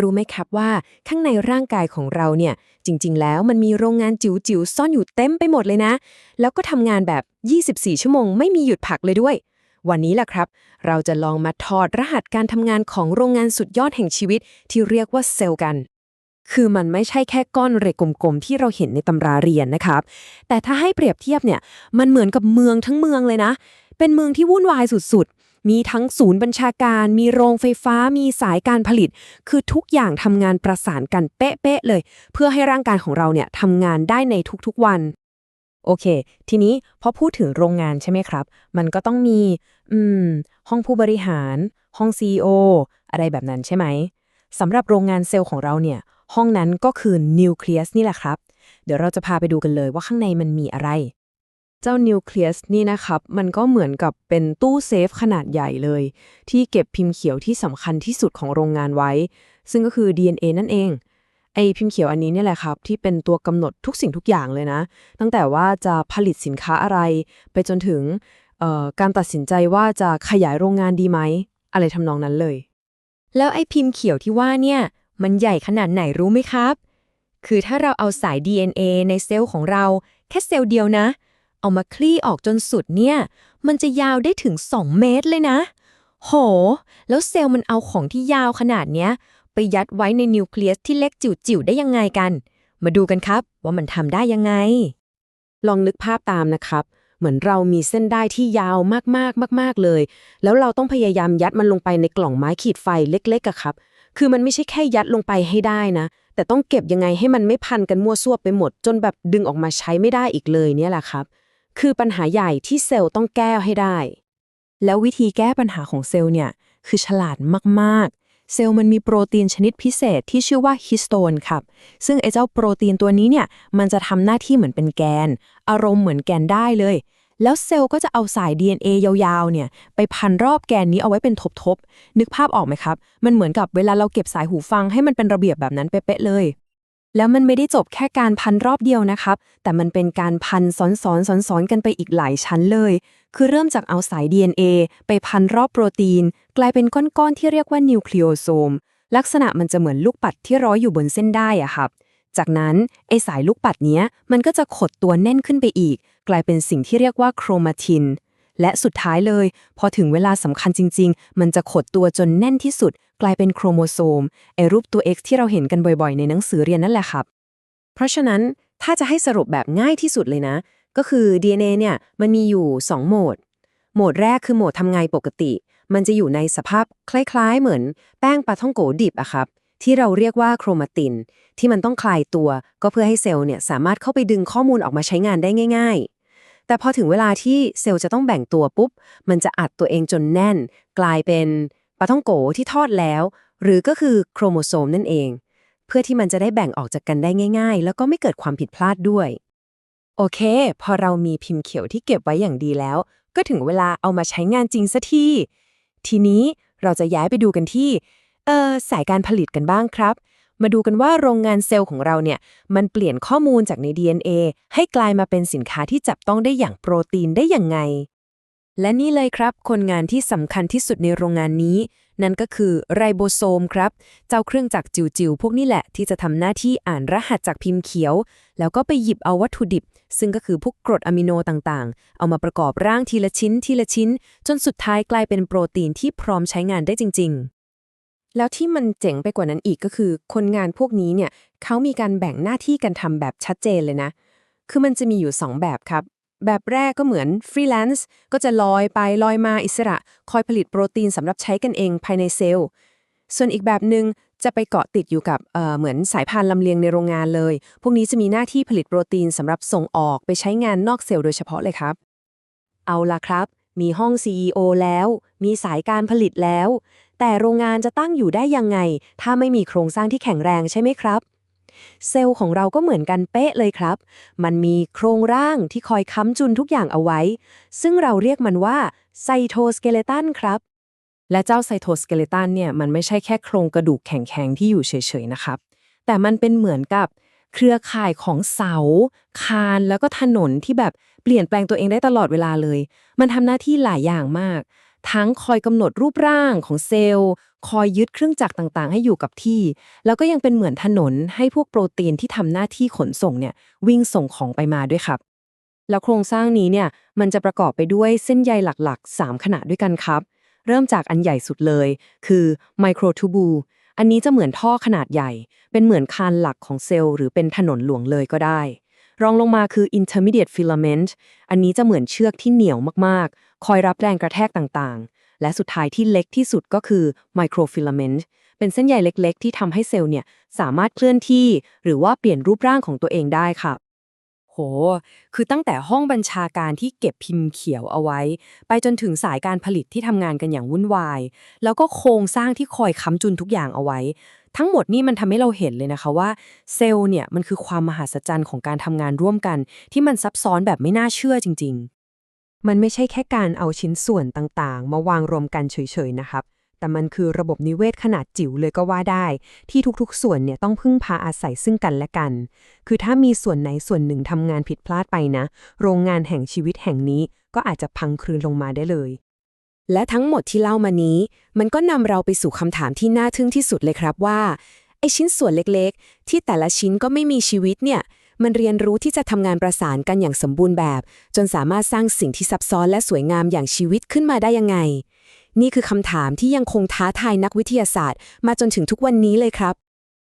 รู้ไหมครับว่าข้างในร่างกายของเราเนี่ย จริง ๆ แล้วมันมีโรงงานจิ๋วๆ ซ่อนอยู่เต็มไปหมดเลยนะ แล้วก็ทำงานแบบ 24 ชั่วโมงไม่มีหยุดพักเลยด้วย วันนี้แหละครับ เราจะลองมาถอดรหัสการทำงานของโรงงานสุดยอดแห่งชีวิตที่เรียกว่าเซลล์กัน คือมันไม่ใช่แค่ก้อนเหล็กกลมๆที่เราเห็นในตำราเรียนนะครับ แต่ถ้าให้เปรียบเทียบเนี่ย มันเหมือนกับเมืองทั้งเมืองเลยนะ เป็นเมืองที่วุ่นวายสุดๆ มีทั้งศูนย์บัญชาการ มีโรงไฟฟ้า มีสายการผลิต คือทุกอย่างทำงานประสานกันเป๊ะๆเลย เพื่อให้ร่างกายของเราเนี่ยทำงานได้ในทุกๆวัน โอเค ทีนี้พอพูดถึงโรงงานใช่ไหมครับ มันก็ต้องมี อืม ห้องผู้บริหาร ห้อง CEO อะไรแบบนั้นใช่ไหมสำหรับโรงงานเซลล์ของเราเนี่ย ห้องนั้นก็คือนิวเคลียสนี่แหละครับ เดี๋ยวเราจะพาไปดูกันเลยว่าข้างในมันมีอะไร เจ้านิวเคลียสนี่นะครับ มันก็เหมือนกับเป็นตู้เซฟขนาดใหญ่เลย ที่เก็บพิมพ์เขียวที่สำคัญที่สุดของโรงงานไว้ ซึ่งก็คือ DNA นั่นเองไอพิมพ์เขียวอันนี้เนี่ยแหละครับ ที่เป็นตัวกำหนดทุกสิ่งทุกอย่างเลยนะ ตั้งแต่ว่าจะผลิตสินค้าอะไร ไปจนถึงการตัดสินใจว่าจะขยายโรงงานดีไหม อะไรทำนองนั้นเลย แล้วไอพิมพ์เขียวที่ว่าเนี่ย มันใหญ่ขนาดไหนรู้ไหมครับ คือถ้าเราเอาสาย DNA ในเซลล์ของเราแค่เซลล์เดียวนะ เอามาคลี่ออกจนสุดเนี่ย มันจะยาวได้ถึง 2 เมตรเลยนะ โห แล้วเซลล์มันเอาของที่ยาวขนาดเนี้ย ไปยัดไว้ในนิวเคลียสที่เล็กจิ๋วๆได้ยังไงกัน มาดูกันครับว่ามันทำได้ยังไง ลองนึกภาพตามนะครับ เหมือนเรามีเส้นได้ที่ยาวมากๆมาก ๆเลย แล้วเราต้องพยายามยัดมันลงไปในกล่องไม้ขีดไฟเล็กๆอะครับ คือมันไม่ใช่แค่ยัดลงไปให้ได้นะแต่ต้องเก็บยังไงให้มันไม่พันกันมั่วซั่วไปหมด จนแบบดึงออกมาใช้ไม่ได้อีกเลยเนี่ยแหละครับ คือปัญหาใหญ่ที่เซลล์ต้องแก้ให้ได้ แล้ววิธีแก้ปัญหาของเซลล์เนี่ย คือฉลาดมากๆ เซลล์มันมีโปรตีนชนิดพิเศษที่ชื่อว่าฮิสโตนครับ ซึ่งไอ้เจ้าโปรตีนตัวนี้เนี่ย มันจะทำหน้าที่เหมือนเป็นแกน อารมณ์เหมือนแกนได้เลย แล้วเซลล์ก็จะเอาสาย DNA ยาวๆ เนี่ย ไปพันรอบแกนนี้เอาไว้เป็นทบๆ นึกภาพออกไหมครับ มันเหมือนกับเวลาเราเก็บสายหูฟังให้มันเป็นระเบียบแบบนั้นเป๊ะๆเลย แล้วมันไม่ได้จบแค่การพันรอบเดียวนะครับ แต่มันเป็นการพันซ้อนๆซ้อนๆกันไปอีกหลายชั้นเลย คือเริ่มจากเอาสาย DNA ไปพันรอบโปรตีน กลายเป็นก้อนๆที่เรียกว่านิวคลีโอโซม ลักษณะมันจะเหมือนลูกปัดที่ร้อยอยู่บนเส้นได้อะครับ จากนั้นไอสายลูกปัดเนี้ยมันก็จะขดตัวแน่นขึ้นไปอีก กลายเป็นสิ่งที่เรียกว่าโครมาติน และสุดท้ายเลย พอถึงเวลาสำคัญจริง ๆ มันจะขดตัวจนแน่นที่สุด กลายเป็นโครโมโซมไอรูปตัว X ที่เราเห็นกันบ่อยๆ ในหนังสือเรียนนั่นแหละครับ เพราะฉะนั้นถ้าจะให้สรุปแบบง่ายที่สุดเลยนะ ก็คือ DNA เนี่ยมันมีอยู่ 2 โหมด โหมดแรกคือโหมดทำไงปกติ มันจะอยู่ในสภาพคล้ายๆ เหมือน แป้งปลาท่องโกดิบอะครับที่เราเรียกว่าโครมาติน ที่มันต้องคลายตัว ก็เพื่อให้เซลล์เนี่ยสามารถเข้าไปดึงข้อมูลออกมาใช้งานได้ง่ายๆ แต่พอถึงเวลาที่เซลล์จะต้องแบ่งตัวปุ๊บ มันจะอัดตัวเองจนแน่น กลายเป็นปลาท่องโกที่ทอดแล้ว หรือก็คือโครโมโซมนั่นเอง เพื่อที่มันจะได้แบ่งออกจากกันได้ง่าย ๆ แล้วก็ไม่เกิดความผิดพลาดด้วย โอเค พอเรามีพิมพ์เขียวที่เก็บไว้อย่างดีแล้ว ก็ถึงเวลาเอามาใช้งานจริงสักทีทีนี้เราจะย้ายไปดูกันที่เอ่อสายการผลิตกันบ้างครับ มาดูกันว่าโรงงานเซลล์ของเราเนี่ย มันเปลี่ยนข้อมูลจากใน DNA ให้กลายมาเป็นสินค้าที่จับต้องได้อย่างโปรตีนได้อย่างไง และนี่เลยครับ คนงานที่สำคัญที่สุดในโรงงานนี้ นั่นก็คือไรโบโซมครับ เจ้าเครื่องจักรจิ๋วๆพวกนี้แหละ ที่จะทำหน้าที่อ่านรหัสจากพิมพ์เขียว แล้วก็ไปหยิบเอาวัตถุดิบ ซึ่งก็คือพวกกรดอะมิโนต่างๆ เอามาประกอบร่างทีละชิ้นทีละชิ้น จนสุดท้ายกลายเป็นโปรตีนที่พร้อมใช้งานได้จริง ๆ แล้วที่มันเจ๋งไปกว่านั้นอีกก็คือ คนงานพวกนี้เนี่ยเขามีการแบ่งหน้าที่กันทำแบบชัดเจนเลยนะ คือมันจะมีอยู่ 2 แบบครับ แบบแรกก็เหมือนฟรีแลนซ์ก็จะลอยไปลอยมาอิสระ คอยผลิตโปรตีนสำหรับใช้กันเองภายในเซลล์ ส่วนอีกแบบหนึ่งจะไปเกาะติดอยู่กับเอ่อเหมือนสายพานลำเลียงในโรงงานเลย พวกนี้จะมีหน้าที่ผลิตโปรตีนสำหรับส่งออกไปใช้งานนอกเซลล์โดยเฉพาะเลยครับ เอาล่ะครับ มีห้อง CEO แล้ว มีสายการผลิตแล้ว แต่โรงงานจะตั้งอยู่ได้ยังไง ถ้าไม่มีโครงสร้างที่แข็งแรงใช่ไหมครับ เซลล์ของเราก็เหมือนกันเป๊ะเลยครับ มันมีโครงร่างที่คอยค้ำจุนทุกอย่างเอาไว้ ซึ่งเราเรียกมันว่าไซโทสเกเลตันครับ และเจ้าไซโทสเกเลตันเนี่ยมันไม่ใช่แค่โครงกระดูกแข็งๆที่อยู่เฉยๆนะครับ แต่มันเป็นเหมือนกับเครือข่ายของเสา คานแล้วก็ถนนที่แบบเปลี่ยนแปลงตัวเองได้ตลอดเวลาเลย มันทำหน้าที่หลายอย่างมาก ทั้งคอยกำหนดรูปร่างของเซลล์ คอยยึดเครื่องจักรต่างๆ ให้อยู่กับที่ แล้วก็ยังเป็นเหมือนถนนให้พวกโปรตีนที่ทำหน้าที่ขนส่งเนี่ยวิ่งส่งของไปมาด้วยครับ แล้วโครงสร้างนี้เนี่ยมันจะประกอบไปด้วยเส้นใยหลักๆ 3 ขนาดด้วยกันครับ เริ่มจากอันใหญ่สุดเลย คือไมโครทูบูอันนี้จะเหมือนท่อขนาดใหญ่ เป็นเหมือนคานหลักของเซลล์ หรือเป็นถนนหลวงเลยก็ได้ รองลงมาคือ intermediate filament อันนี้จะเหมือนเชือกที่เหนียวมากๆ คอยรับแรงกระแทกต่างๆ และสุดท้ายที่เล็กที่สุดก็คือ microfilament เป็นเส้นใยเล็กๆ ที่ทำให้เซลล์เนี่ยสามารถเคลื่อนที่ หรือว่าเปลี่ยนรูปร่างของตัวเองได้ค่ะโห คือตั้งแต่ห้องบัญชาการที่เก็บพิมพ์เขียวเอาไว้ ไปจนถึงสายการผลิตที่ทำงานกันอย่างวุ่นวาย แล้วก็โครงสร้างที่คอยค้ำจุนทุกอย่างเอาไว้ ทั้งหมดนี่มันทำให้เราเห็นเลยนะคะว่า เซลล์เนี่ยมันคือความมหัศจรรย์ของการทำงานร่วมกัน ที่มันซับซ้อนแบบไม่น่าเชื่อจริงๆ มันไม่ใช่แค่การเอาชิ้นส่วนต่างๆ มาวางรวมกันเฉยๆนะครับ แต่มันคือระบบนิเวศขนาดจิ๋วเลยก็ว่าได้ ที่ทุกๆ ส่วนเนี่ยต้องพึ่งพาอาศัยซึ่งกันและกัน คือถ้ามีส่วนไหนส่วนหนึ่งทำงานผิดพลาดไปนะ โรงงานแห่งชีวิตแห่งนี้ก็อาจจะพังคลืนลงมาได้เลย และทั้งหมดที่เล่ามานี้ มันก็นำเราไปสู่คำถามที่น่าทึ่งที่สุดเลยครับว่าไอชิ้นส่วนเล็กๆ ที่แต่ละชิ้นก็ไม่มีชีวิตเนี่ย มันเรียนรู้ที่จะทำงานประสานกันอย่างสมบูรณ์แบบ จนสามารถสร้างสิ่งที่ซับซ้อนและสวยงามอย่างชีวิตขึ้นมาได้ยังไง นี่คือคำถามที่ยังคงท้าทายนักวิทยาศาสตร์ มาจนถึงทุกวันนี้เลยครับ